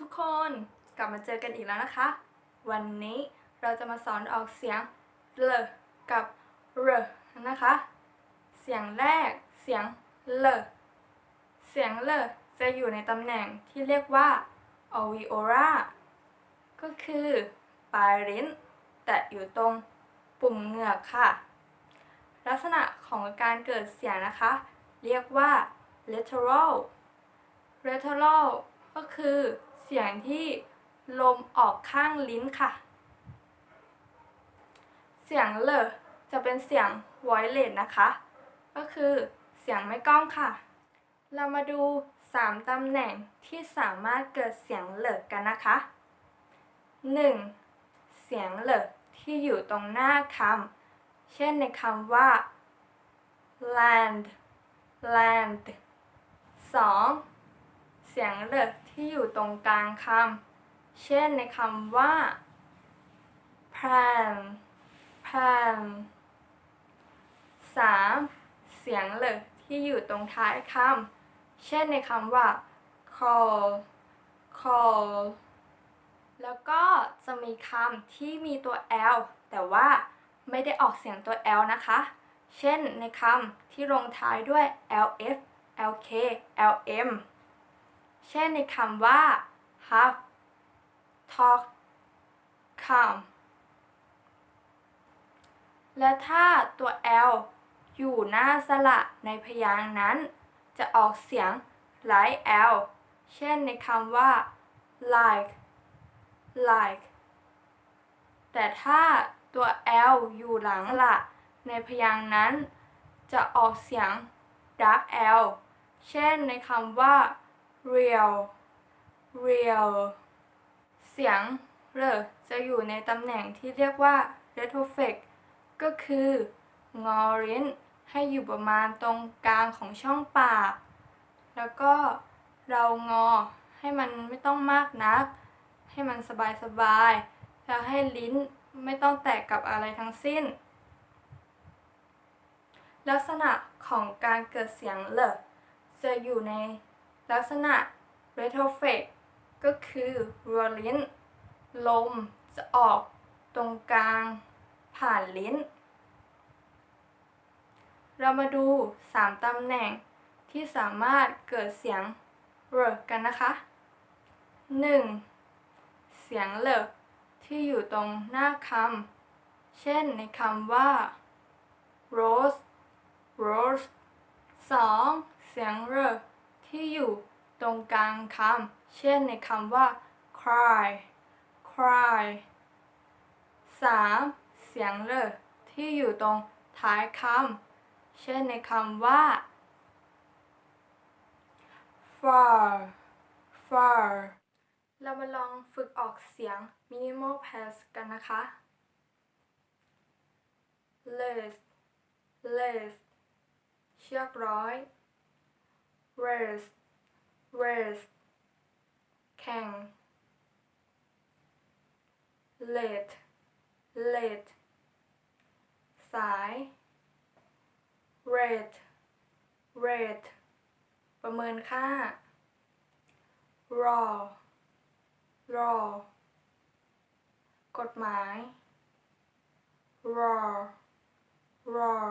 ทุกคนกลับมาเจอกันอีกแล้วนะคะ วันนี้เราจะมาสอนออกเสียงเลกับเรนะคะ เสียงแรกเสียงเลเสียงเลจะอยู่ในตำแหน่งที่เรียกว่า alveolar ก็คือปลายลิ้น แตะอยู่ตรงปุ่มเหงือกค่ะ ลักษณะของการเกิดเสียงนะคะ เรียกว่า lateral lateral ก็คือ เสียงที่ลมออกข้างลิ้นค่ะ เสียงเลจะเป็นเสียง voiceless นะคะ ก็คือเสียงไม่ก้องค่ะ เรามาดู 3 ตำแหน่งที่สามารถเกิดเสียงเลกันนะคะ 1. เสียงเลที่อยู่ตรงหน้าคำ เช่นในคำว่า land land 2. เสียงเลอที่อยู่ตรงกลางคำ เช่นในคำว่า plan plan 3. เสียงเลอที่อยู่ตรงท้ายคำ เช่นในคำว่า call call แล้วก็จะมีคำที่มีตัว l แต่ว่าไม่ได้ออกเสียงตัว l นะคะ เช่นในคำที่ลงท้ายด้วย lf lk lm เช่นในคำว่า have talk come และถ้าตัว l อยู่หน้าสระในพยางค์นั้น จะออกเสียงไร้ l เช่นในคำว่า like like แต่ถ้าตัว l อยู่หลังสระในพยางค์นั้น จะออกเสียง dark l เช่นในคำว่า real real เสียงเรจะอยู่ในตำแหน่งที่เรียกว่า retroflex ก็คืองอลิ้นให้อยู่ประมาณตรงกลางของช่องปาก แล้วก็เรางอให้มันไม่ต้องมากนัก ให้มันสบายๆแล้วให้ลิ้นไม่ต้องแตะกับอะไรทั้งสิ้น ลักษณะของการเกิดเสียงเลจะอยู่ใน ลักษณะ retroflex ก็คือรัวลิ้น ลมจะออกตรงกลาง ผ่านลิ้น เรามาดู 3ตำแหน่งที่สามารถเกิดเสียงเรกันนะคะ 1. เสียงเลที่อยู่ตรงหน้าคำ เช่นในคำว่า rose rose 2. เสียงเร ที่อยู่ตรงกลางคำ เช่นในคำว่า cry cry 3. เสียงเรที่อยู่ตรงท้ายคำ เช่นในคำว่า far far เรามาลองฝึกออกเสียง minimal pass กันนะคะ less less เชือกร้อย race race แข่ง late late สาย rate rate ประเมินค่า raw raw กฎหมาย raw raw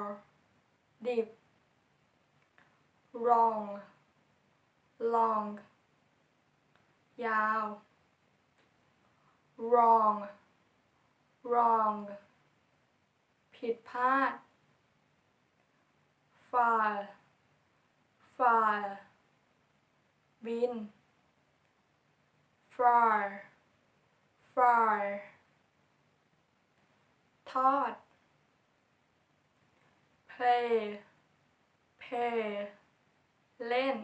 ดิบ wrong long ยาว wrong wrong ผิดพลาด far far บิน far far ทอด play play เล่น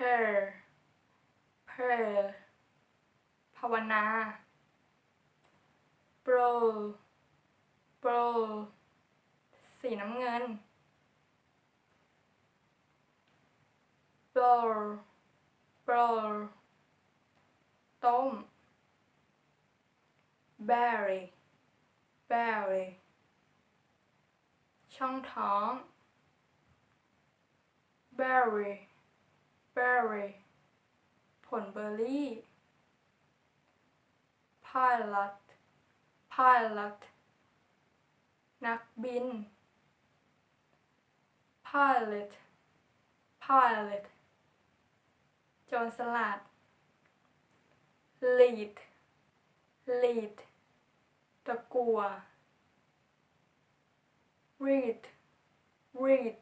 prayer prayer ภาวนา blow blow สีน้ำเงิน blow blow ต้ม berry berry ช่องท้อง berry berry ผลเบอร์รี่ pilot pilot นักบิน pilot pilot จรสลัด lead lead ตะกัว read read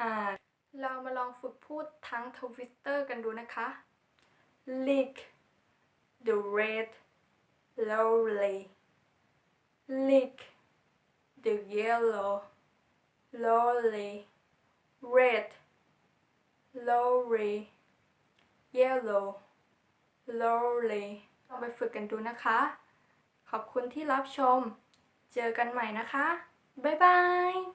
อ่าน เรามาลองฝึกพูดทั้งทวิตเตอร์กันดูนะคะ lick the red lowly lick the yellow lowly red lowly yellow lowly ลองไปฝึกกันดูนะคะ ขอบคุณที่รับชม เจอกันใหม่นะคะ บ๊ายบาย